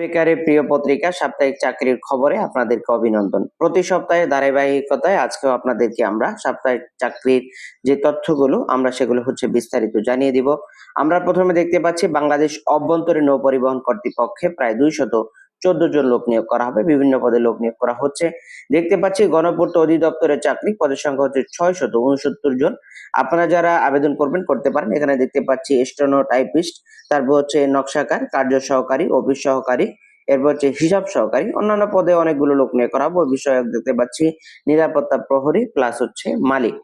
বেকারের প্রিয় পত্রিকা সাপ্তাহিক চাকরির খবরে আপনাদেরকে অভিনন্দন। প্রতি সপ্তাহে ধারাবাহিকতায় আজকেও আপনাদেরকে আমরা সাপ্তাহিক চাকরির যে তথ্যগুলো, আমরা সেগুলো হচ্ছে বিস্তারিত জানিয়ে দিব। আমরা প্রথমে দেখতে পাচ্ছি, বাংলাদেশ অভ্যন্তরীণ নৌ পরিবহন কর্তৃপক্ষে প্রায় দুইশত চোদ্দ জন লোক নিয়োগ করা হবে, বিভিন্ন পদে লোক নিয়োগ করা হচ্ছে। দেখতে পাচ্ছি গণপূর্ত অধিদপ্তরের চাকরি, পদের সংখ্যা হচ্ছে ছয় শত উনসত্তর জন। আপনারা যারা আবেদন করবেন, করতে পারেন। এখানে দেখতে পাচ্ছি স্টেনো টাইপিস্ট তারপর হচ্ছে নকশাকার, কার্য সহকারী, অফিস সহকারী, এরপর হচ্ছে হিসাব সহকারী, অন্যান্য পদে অনেকগুলো লোক নিয়োগ করা হবে। বিষয়ক দেখতে পাচ্ছি নিরাপত্তা প্রহরী প্লাস হচ্ছে মালিক।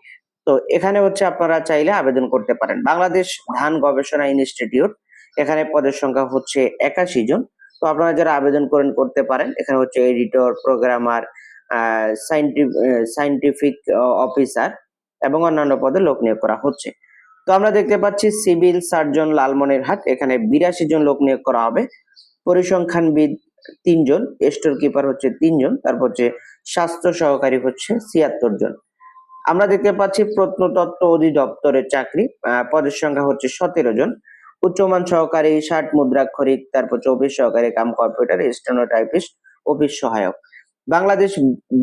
তো এখানে হচ্ছে আপনারা চাইলে আবেদন করতে পারেন। বাংলাদেশ ধান গবেষণা ইনস্টিটিউট, এখানে পদের সংখ্যা হচ্ছে একাশি জন। তো আপনারা যারা আবেদন করেন, করতে পারেন। এখানে হচ্ছে এডিটর, প্রোগ্রামার সাইন্টিফিক অফিসার এবং অন্যান্য পদে লোক নিয়োগ করা হচ্ছে। তো আমরা দেখতে পাচ্ছি সিভিল সার্জন লালমনিরহাট এখানে বিরাশি জন লোক নিয়োগ করা হবে। পরিসংখ্যানবিদ তিনজন, স্টোর কিপার হচ্ছে তিনজন, তারপর হচ্ছে স্বাস্থ্য সহকারী হচ্ছে ছিয়াত্তর জন। আমরা দেখতে পাচ্ছি প্রত্নতত্ত্ব অধিদপ্তরের চাকরি পদের সংখ্যা হচ্ছে সতেরো জন। উচ্চমান সহকারী ষাট মুদ্রাক্ষরিক, তারপর অফিস সহকারী কাম কম্পিউটার, স্টেনোটাইপিস্ট, অফিস সহায়ক। বাংলাদেশ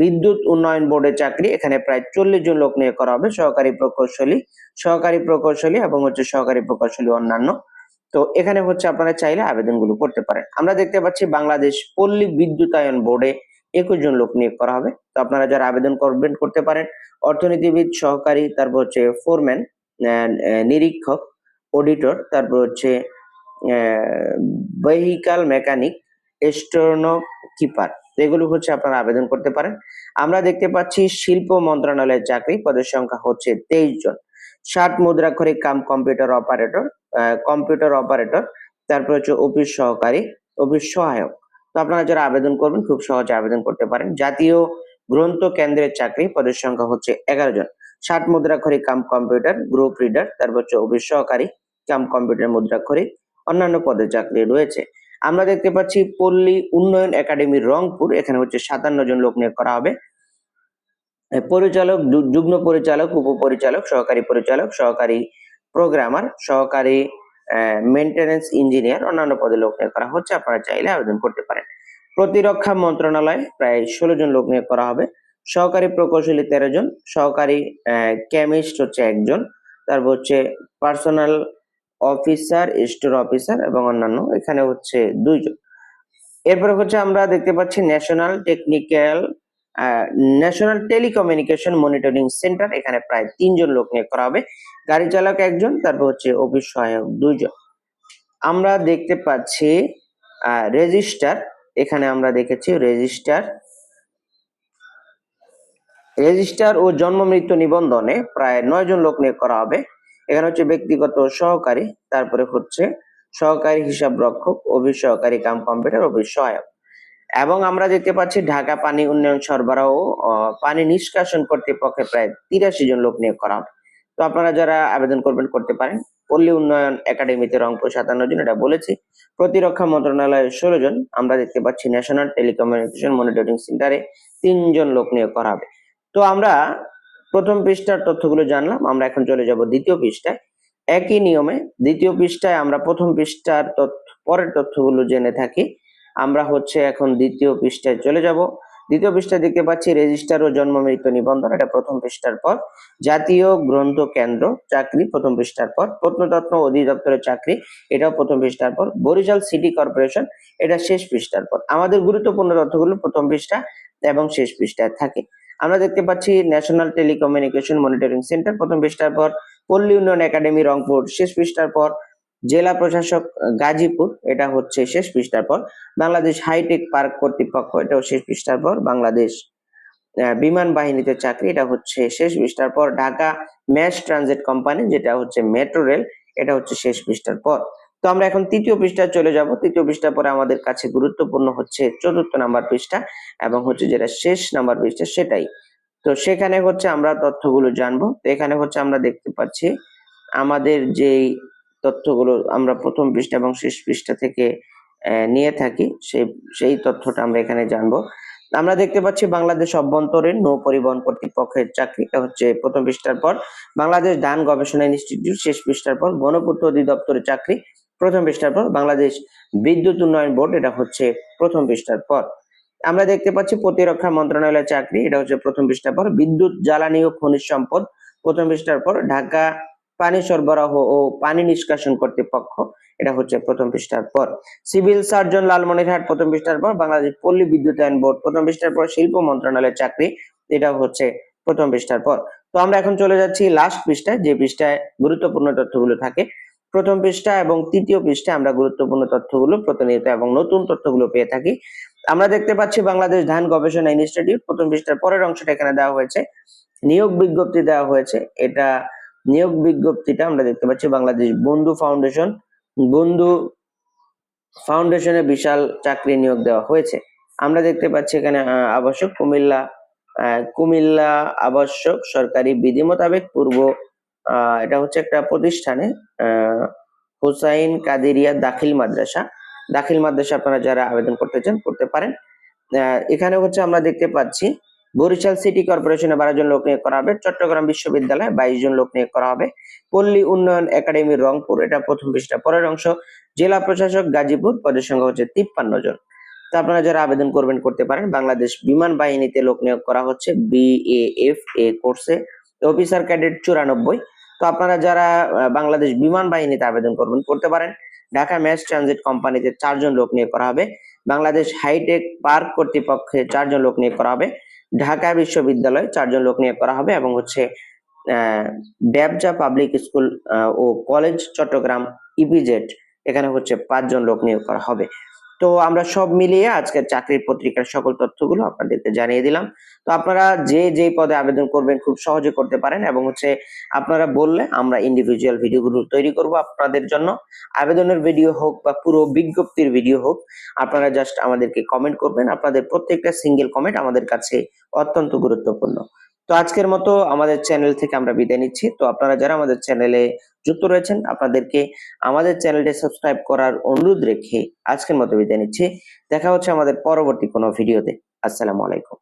বিদ্যুৎ উন্নয়ন বোর্ডের চাকরি, এখানে প্রায় চল্লিশ জন লোক নিয়োগ করা হবে, সহকারী প্রকৌশলী সহকারী প্রকৌশলী এবং হচ্ছে সহকারী প্রকৌশলী অন্যান্য। তো এখানে হচ্ছে আপনারা চাইলে আবেদনগুলো করতে পারেন। আমরা দেখতে পাচ্ছি বাংলাদেশ পল্লী বিদ্যুতায়ন বোর্ডে একুশ জন লোক নিয়োগ করা হবে। তো আপনারা যারা আবেদন করবেন, করতে পারেন। অর্থনীতিবিদ, সহকারী, তারপর হচ্ছে ফোরম্যান নিরীক্ষক অডিটর তারপর হচ্ছে ভেহিকাল মেকানিক স্টোনো কিপার এগুলো হচ্ছে আপনারা আবেদন করতে পারেন। আমরা দেখতে পাচ্ছি শিল্প মন্ত্রণালয়ের চাকরি, পদের সংখ্যা হচ্ছে তেইশ জন। ষাট মুদ্রাক্ষরিক কাম কম্পিউটার অপারেটর কম্পিউটার অপারেটর তারপর হচ্ছে অফিস সহকারী অফিস সহায়ক। তো আপনারা যারা আবেদন করবেন, খুব সহজে আবেদন করতে পারেন। জাতীয় গ্রন্থ কেন্দ্রের চাকরি, পদের সংখ্যা হচ্ছে এগারো জন। ষাট মুদ্রাক্ষরিক কাম কম্পিউটার গ্রুপ রিডার তারপর হচ্ছে অফিস সহকারী কাম কম্পিউটার মুদ্রাক্ষরিক অন্যান্য পদের চাকরি রয়েছে। আমরা দেখতে পাচ্ছি পল্লী উন্নয়ন একাডেমি রংপুর, এখানে হচ্ছে সাতান্ন জন লোক নিয়োগ করা হবে। পরিচালক যুগ্ম পরিচালক, উপপরিচালক, সহকারী পরিচালক, সহকারী প্রোগ্রামার, সহকারী মেনটেন্যান্স ইঞ্জিনিয়ার অন্যান্য পদে লোক নিয়োগ করা হচ্ছে। আপনারা চাইলে আবেদন করতে পারেন। প্রতিরক্ষা মন্ত্রণালয়, প্রায় ষোলো জন লোক নিয়োগ করা হবে। সহকারী প্রকৌশলী তেরো জন, সহকারী কেমিস্ট হচ্ছে একজন। তারপর হচ্ছে পার্সোনাল অফিসার, স্টোর অফিসার এবং অন্যান্য। এখানে হচ্ছে দুইজন। এরপরে হচ্ছে আমরা দেখতে পাচ্ছি national technical national telecommunication monitoring centre. এখানে প্রায় তিনজন লোক নিয়ে করা হবে। গাড়ি চালক একজন, তারপর হচ্ছে অফিস সহায়ক দুইজন। আমরা দেখতে পাচ্ছি রেজিস্টার। এখানে আমরা দেখেছি রেজিস্টার। রেজিস্টার ও জন্ম মৃত্যু নিবন্ধনে প্রায় নয় জন লোক নিয়োগ করা হবে। এখানে হচ্ছে ব্যক্তিগত সহকারী, তারপরে হচ্ছে সহকারী হিসাব রক্ষক অফিস সহকারী কাম কম্পিউটার অফিস সহায়ক এবং আমরা দেখতে পাচ্ছি ঢাকা পানি উন্নয়ন সরবরাহ পানি নিষ্কাশন কর্তৃপক্ষে প্রায় তিরাশি জন লোক নিয়োগ করা হবে। তো আপনারা যারা আবেদন করবেন করতে পারেন। পল্লী উন্নয়ন একাডেমিতে রংপুর সাতান্ন জন, এটা বলেছি। প্রতিরক্ষা মন্ত্রণালয়ে ষোলো জন, আমরা দেখতে পাচ্ছি ন্যাশনাল টেলিকমিউনিকেশন মনিটরিং সেন্টারে তিনজন লোক নিয়োগ করা হবে। তো আমরা প্রথম পৃষ্ঠার তথ্যগুলো জানলাম, আমরা এখন চলে যাব দ্বিতীয় পৃষ্ঠায়। একই নিয়মে দ্বিতীয় পৃষ্ঠায় আমরা প্রথম পৃষ্ঠার তথ্য, পরের তথ্যগুলো জেনে থাকি। আমরা হচ্ছে এখন দ্বিতীয় পৃষ্ঠায় চলে যাব। দ্বিতীয় পৃষ্ঠায় দেখতে পাচ্ছি রেজিস্টার ও জন্ম মৃত্যু নিবন্ধন, এটা প্রথম পৃষ্ঠার পর। জাতীয় গ্রন্থ কেন্দ্র, চাকরি, প্রথম পৃষ্ঠার পর। প্রত্নতত্ত্ব অধিদপ্তরের চাকরি, এটাও প্রথম পৃষ্ঠার পর। বরিশাল সিটি কর্পোরেশন, এটা শেষ পৃষ্ঠার পর। আমাদের গুরুত্বপূর্ণ তথ্যগুলো প্রথম পৃষ্ঠা এবং শেষ পৃষ্ঠায় থাকে। আমরা দেখতে পাচ্ছি ন্যাশনাল টেলিকমিউনিকেশন মনিটরিং সেন্টার প্রথম পৃষ্ঠার পর পল্লী উন্নয়ন একাডেমি রংপুর। শেষ পৃষ্ঠার পর জেলা প্রশাসক, গাজীপুর, এটা হচ্ছে শেষ পৃষ্ঠার পর। বাংলাদেশ হাইটেক পার্ক কর্তৃপক্ষ, এটাও শেষ পৃষ্ঠার পর। বাংলাদেশ বিমান বাহিনীতে চাকরি, এটা হচ্ছে শেষ পৃষ্ঠার পর। ঢাকা ম্যাস ট্রানজিট কোম্পানি যেটা হচ্ছে মেট্রো রেল এটা হচ্ছে শেষ পৃষ্ঠার পর। তো আমরা এখন তৃতীয় পৃষ্ঠা চলে যাব। তৃতীয় পৃষ্ঠা পরে আমাদের কাছে গুরুত্বপূর্ণ হচ্ছে চতুর্থ নাম্বার পৃষ্ঠা এবং হচ্ছে যেটা শেষ নাম্বার পৃষ্ঠা সেটাই। তো সেখানে হচ্ছে আমরা তথ্যগুলো জানব। তো এখানে হচ্ছে আমরা দেখতে পাচ্ছি আমাদের যেই তথ্যগুলো আমরা প্রথম পৃষ্ঠা এবং শেষ পৃষ্ঠা থেকে নিয়ে থাকি সেই সেই তথ্যটা আমরা এখানে জানব। আমরা দেখতে পাচ্ছি বাংলাদেশ অভ্যন্তরীণ নৌ পরিবহন কর্তৃপক্ষের চাকরি হচ্ছে প্রথম পৃষ্ঠার পর। বাংলাদেশ ধান গবেষণা ইনস্টিটিউট, শেষ পৃষ্ঠার পর গণপূর্ত অধিদপ্তরের চাকরি প্রথম পৃষ্ঠার পর বাংলাদেশ বিদ্যুৎ উন্নয়ন বোর্ড, এটা হচ্ছে প্রথম পৃষ্ঠার পর। আমরা দেখতে পাচ্ছি প্রতিরক্ষা মন্ত্রণালয়ের চাকরি, এটা হচ্ছে প্রথম পৃষ্ঠার পর। বিদ্যুৎ, জ্বালানি ও খনিজ সম্পদ, প্রথম পৃষ্ঠার পর। ঢাকা পানি সরবরাহ ও পানি নিষ্কাশন কর্তৃপক্ষ, এটা হচ্ছে প্রথম পৃষ্ঠার পর। সিভিল সার্জন লালমনিরহাট, প্রথম পৃষ্ঠার পর। বাংলাদেশ পল্লী বিদ্যুতায়ন বোর্ড, প্রথম পৃষ্ঠার পর। শিল্প মন্ত্রণালয়ের চাকরি, এটা হচ্ছে প্রথম পৃষ্ঠার পর। তো আমরা এখন চলে যাচ্ছি লাস্ট পৃষ্ঠায়, যে পৃষ্ঠায় গুরুত্বপূর্ণ তথ্যগুলো থাকে প্রথম পৃষ্ঠা এবং তৃতীয় পৃষ্ঠায় আমরা গুরুত্বপূর্ণ তথ্যগুলো প্রতিনিয়ত এবং নতুন তথ্যগুলো পেয়ে থাকি। আমরা দেখতে পাচ্ছি বাংলাদেশ ধান গবেষণা ইনস্টিটিউট প্রথম পৃষ্ঠার পরের অংশটা এখানে দেওয়া হয়েছে। নিয়োগ বিজ্ঞপ্তি দেওয়া হয়েছে। এটা নিয়োগ বিজ্ঞপ্তিটা আমরা দেখতে পাচ্ছি বাংলাদেশ বন্ধু ফাউন্ডেশন। বন্ধু ফাউন্ডেশনে বিশাল চাকরি নিয়োগ দেওয়া হয়েছে। আমরা দেখতে পাচ্ছি এখানে আবশ্যক কুমিল্লা কুমিল্লা আবশ্যক সরকারি বিধি মোতাবেক পূর্ব এটা হচ্ছে একটা প্রতিষ্ঠানে হুসাইন কাদেরিয়া দাখিল মাদ্রাসা। দাখিল মাদ্রাসা আপনারা যারা আবেদন করতে চান, করতে পারেন। এখানে হচ্ছে আমরা দেখতে পাচ্ছি, বরিশাল সিটি কর্পোরেশনে বারো জন লোক নিয়োগ করা হবে, চট্টগ্রাম বিশ্ববিদ্যালয়ে বাইশ জন লোক নিয়োগ করা হবে। পল্লী উন্নয়ন একাডেমি রংপুর, এটা প্রথম পৃষ্ঠা। পরের অংশ, জেলা প্রশাসক গাজীপুর, পদের সংখ্যা হচ্ছে তিপ্পান্ন জন। তো আপনারা যারা আবেদন করবেন, করতে পারেন। বাংলাদেশ বিমান বাহিনীতে লোক নিয়োগ করা হচ্ছে বিএএফ এ। কোর্সে অফিসার ক্যাডেট চুরানব্বই। তো আপনারা যারা বাংলাদেশ বিমান বাহিনীতে আবেদন করবেন, করতে পারেন। ঢাকা ম্যাস ট্রানজিট কোম্পানিতে চারজন লোক নিয়োগ করা হবে। বাংলাদেশ হাইটেক পার্ক কর্তৃপক্ষে চারজন লোক নিয়োগ করা হবে। ঢাকা বিশ্ববিদ্যালয়ে চারজন লোক নিয়োগ করা হবে এবং হচ্ছে ব্যবজা পাবলিক স্কুল ও কলেজ চট্টগ্রাম ইপিজেড, এখানে হচ্ছে পাঁচজন লোক নিয়োগ করা হবে। তো আমরা সব মিলিয়ে আজকের চাকরির পত্রিকার সকল তথ্যগুলো আপনাদেরকে জানিয়ে দিলাম। তো আপনারা যে যেই পদে আবেদন করবেন খুব সহজে করতে পারেন এবং হচ্ছে আপনারা বললে আমরা ইন্ডিভিজুয়াল ভিডিওগুলো তৈরি করব আপনাদের জন্য। আবেদনের ভিডিও হোক বা পুরো বিজ্ঞপ্তির ভিডিও হোক, আপনারা জাস্ট আমাদেরকে কমেন্ট করবেন। আপনাদের প্রত্যেকটা সিঙ্গেল কমেন্ট আমাদের কাছে অত্যন্ত গুরুত্বপূর্ণ। তো আজকের মতো আমাদের চ্যানেল থেকে আমরা বিদায় নিচ্ছি। তো আপনারা যারা আমাদের চ্যানেলে যুক্ত রয়েছেন, আপনাদেরকে আমাদের চ্যানেলটি সাবস্ক্রাইব করার অনুরোধ রেখে আজকের মতো বিদায় নিচ্ছি। দেখা হচ্ছে আমাদের পরবর্তী কোনো ভিডিওতে আসসালামু আলাইকুম।